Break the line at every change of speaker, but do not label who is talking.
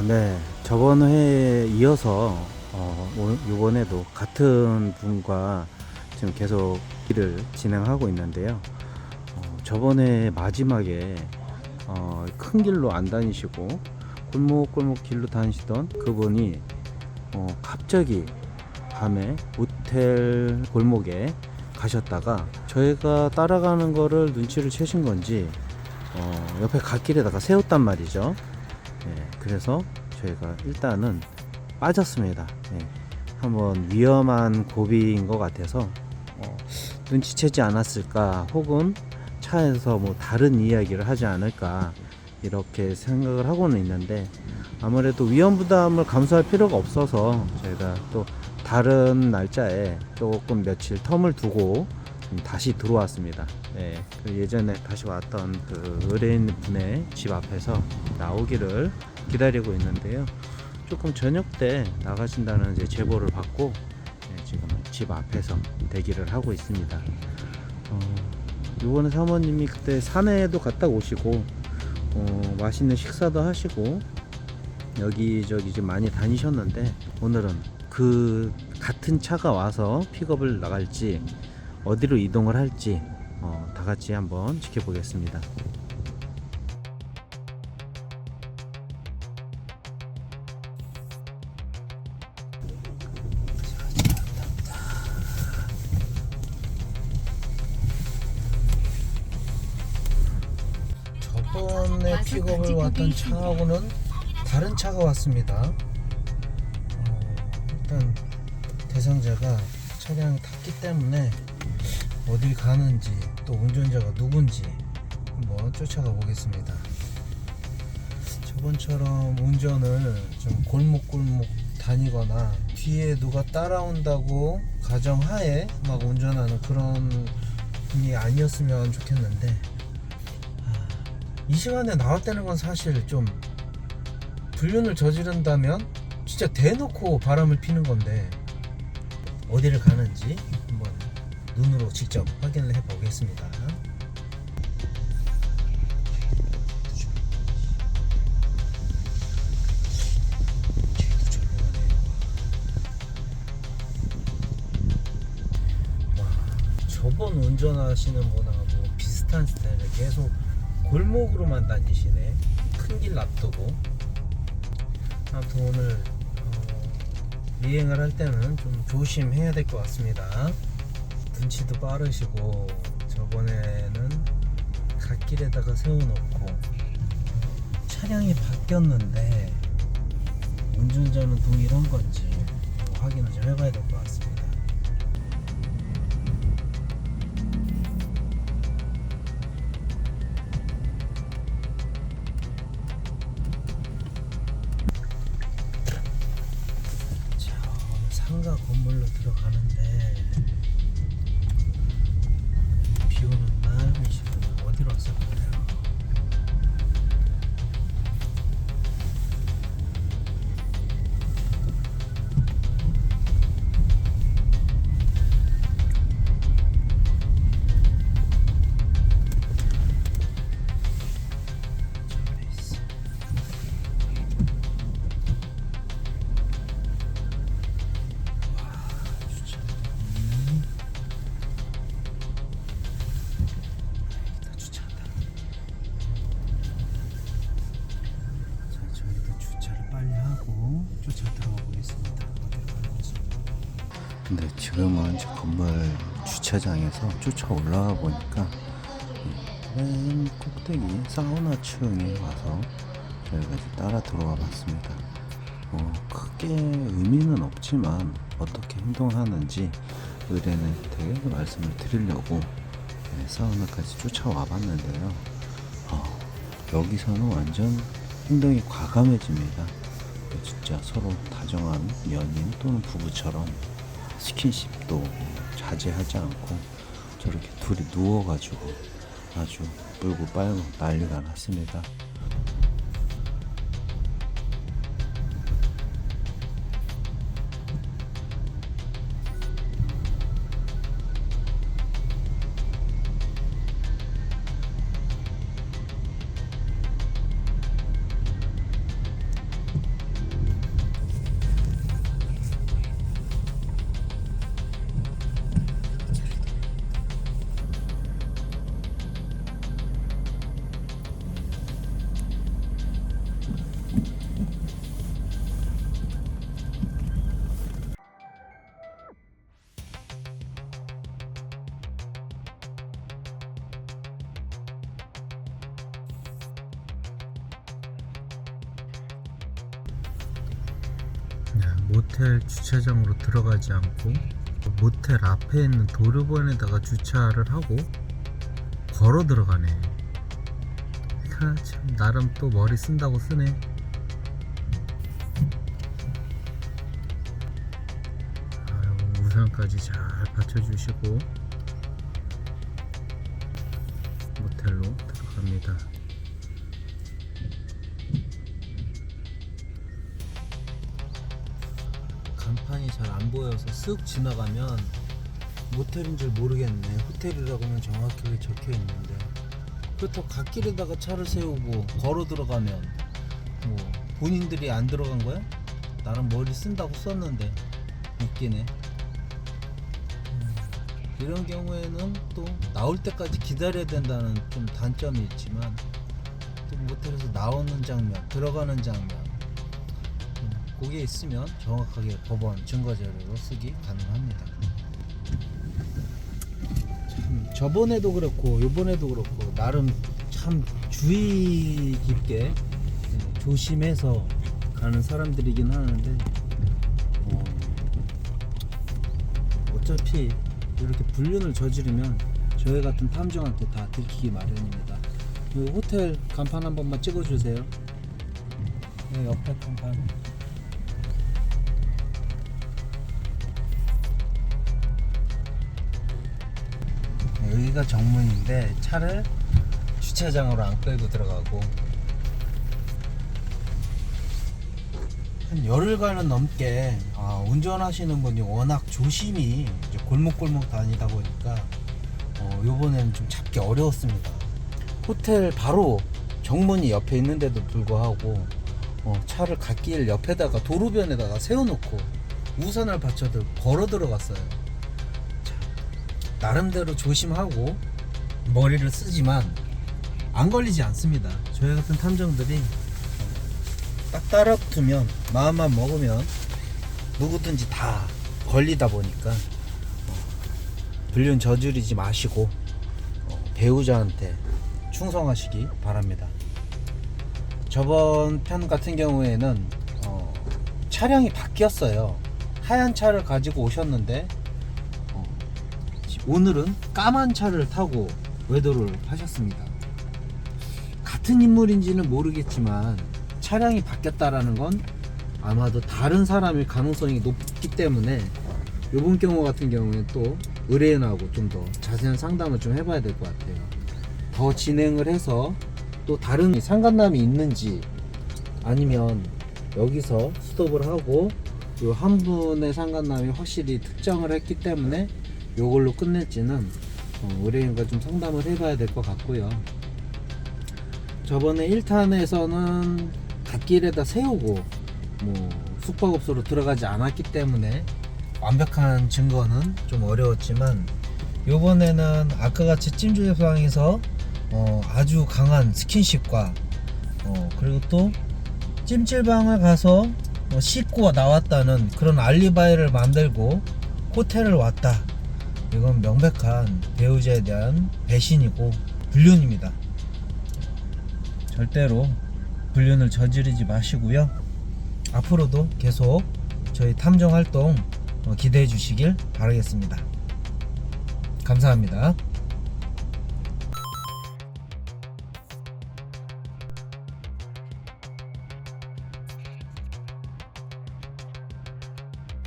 아, 네. 저번 회에 이어서 어, 이번에도 같은 분과 지금 계속 일을 진행하고 있는데요. 어, 저번에 마지막에 어, 큰 길로 안 다니시고 골목골목 길로 다니시던 그분이 어, 갑자기 밤에 모텔 골목에 가셨다가 저희가 따라가는 거를 눈치를 채신 건지 어, 옆에 갓길에다가 세웠단 말이죠. 예, 그래서 저희가 일단은 빠졌습니다. 예, 한번 위험한 고비인 것 같아서 어, 눈치채지 않았을까 혹은 차에서 뭐 다른 이야기를 하지 않을까 이렇게 생각을 하고는 있는데 아무래도 위험 부담을 감수할 필요가 없어서 저희가 또 다른 날짜에 조금 며칠 텀을 두고 좀 다시 들어왔습니다. 네, 그 예전에 다시 왔던 그 의뢰인 분의 집 앞에서 나오기를 기다리고 있는데요. 조금 저녁 때 나가신다는 이제 제보를 받고 네, 지금 집 앞에서 대기를 하고 있습니다. 어, 이번에 사모님이 그때 산에도 갔다 오시고 어, 맛있는 식사도 하시고 여기저기 좀 많이 다니셨는데 오늘은 그 같은 차가 와서 픽업을 나갈지 어디로 이동을 할지 어, 다 같이 한번 지켜보겠습니다. 저번에 픽업을 왔던 차하고는 다른 차가 왔습니다. 어, 일단 대상자가 차량 탔기 때문에 어딜 가는지 또 운전자가 누군지 한번 쫓아가 보겠습니다. 저번처럼 운전을 좀 골목골목 다니거나 뒤에 누가 따라온다고 가정하에 막 운전하는 그런 분이 아니었으면 좋겠는데 아, 이 시간에 나왔다는 건 사실 좀 불륜을 저지른다면 진짜 대놓고 바람을 피는 건데 어디를 가는지 한번 눈으로 직접 확인을 해 보겠습니다. 저번 운전하시는 분하고 비슷한 스타일을 계속 골목으로만 다니시네. 큰 길 놔두고. 아무튼 오늘 어, 미행을 할 때는 좀 조심해야 될 것 같습니다. 눈치도 빠르시고 저번에는 갓길에다가 세워놓고 차량이 바뀌었는데 운전자는 동일한 건지 확인을 좀 해봐야 될 것 같습니 쫓아 들어가 보겠습니다. 근데 지금은 저 건물 주차장에서 쫓아 올라가 보니까 맨 꼭대기 사우나층에 와서 저희가 이제 따라 들어와 봤습니다. 어, 크게 의미는 없지만 어떻게 행동하는지 의뢰는 되게 말씀을 드리려고 네, 사우나까지 쫓아와 봤는데요. 어, 여기서는 완전 행동이 과감해집니다. 진짜 서로 다정한 연인 또는 부부처럼 스킨십도 자제하지 않고 저렇게 둘이 누워가지고 아주 물고 빨고 난리가 났습니다. 모텔 주차장으로 들어가지 않고 모텔 앞에 있는 도로변에다가 주차를 하고 걸어 들어가네. 하, 참 나름 또 머리 쓴다고 쓰네. 아유, 우산까지 잘 받쳐주시고 모텔로 들어갑니다. 잘 안 보여서 쓱 지나가면 모텔인 줄 모르겠네. 호텔이라고는 정확하게 적혀 있는데 그렇다고 갓길에다가 차를 세우고 걸어 들어가면 뭐 본인들이 안 들어간 거야? 나름 머리 쓴다고 썼는데 웃기네. 음, 이런 경우에는 또 나올 때까지 기다려야 된다는 좀 단점이 있지만 또 모텔에서 나오는 장면, 들어가는 장면 음, 그게 있으면 정확하게 법원 증거 자료로 쓰기 가능합니다. 참 저번에도 그렇고 요번에도 그렇고 나름 참 주의 깊게 음, 조심해서 가는 사람들이긴 하는데 어, 어차피 이렇게 불륜을 저지르면 저희 같은 탐정한테 다 들키기 마련입니다. 이 호텔 간판 한 번만 찍어주세요. 네, 옆에 간판. 여기가 정문인데 차를 주차장으로 안 끌고 들어가고 한 열흘간은 넘게 아, 운전하시는 분이 워낙 조심히 골목골목 다니다 보니까 어, 요번에는 좀 잡기 어려웠습니다. 호텔 바로 정문이 옆에 있는데도 불구하고 어, 차를 갓길 옆에다가 도로변에다가 세워놓고 우산을 받쳐도 걸어 들어갔어요. 자, 나름대로 조심하고 머리를 쓰지만 안 걸리지 않습니다. 저희 같은 탐정들이 딱 따라붙으면 마음만 먹으면 누구든지 다 걸리다 보니까 어, 불륜 저지르지 마시고 어, 배우자한테 충성하시기 바랍니다. 저번 편 같은 경우에는 어, 차량이 바뀌었어요. 하얀 차를 가지고 오셨는데 어, 오늘은 까만 차를 타고 외도를 하셨습니다. 같은 인물인지는 모르겠지만 차량이 바뀌었다라는 건 아마도 다른 사람일 가능성이 높기 때문에 이번 경우 같은 경우에 또 의뢰인하고 좀 더 자세한 상담을 좀 해봐야 될 것 같아요. 더 진행을 해서 또 다른 상간남이 있는지 아니면 여기서 스톱을 하고 요 한 분의 상간남이 확실히 특정을 했기 때문에 요걸로 끝낼지는 어, 의뢰인과 좀 상담을 해봐야 될 것 같고요. 저번에 1탄에서는 갓길에다 세우고 뭐 숙박업소로 들어가지 않았기 때문에 완벽한 증거는 좀 어려웠지만 요번에는 아까 같이 찜질 방에서 어, 아주 강한 스킨십과 어, 그리고 또 찜질방을 가서 어, 씻고 나왔다는 그런 알리바이를 만들고 호텔을 왔다. 이건 명백한 배우자에 대한 배신이고 불륜입니다. 절대로 불륜을 저지르지 마시고요. 앞으로도 계속 저희 탐정 활동 어, 기대해 주시길 바라겠습니다. 감사합니다.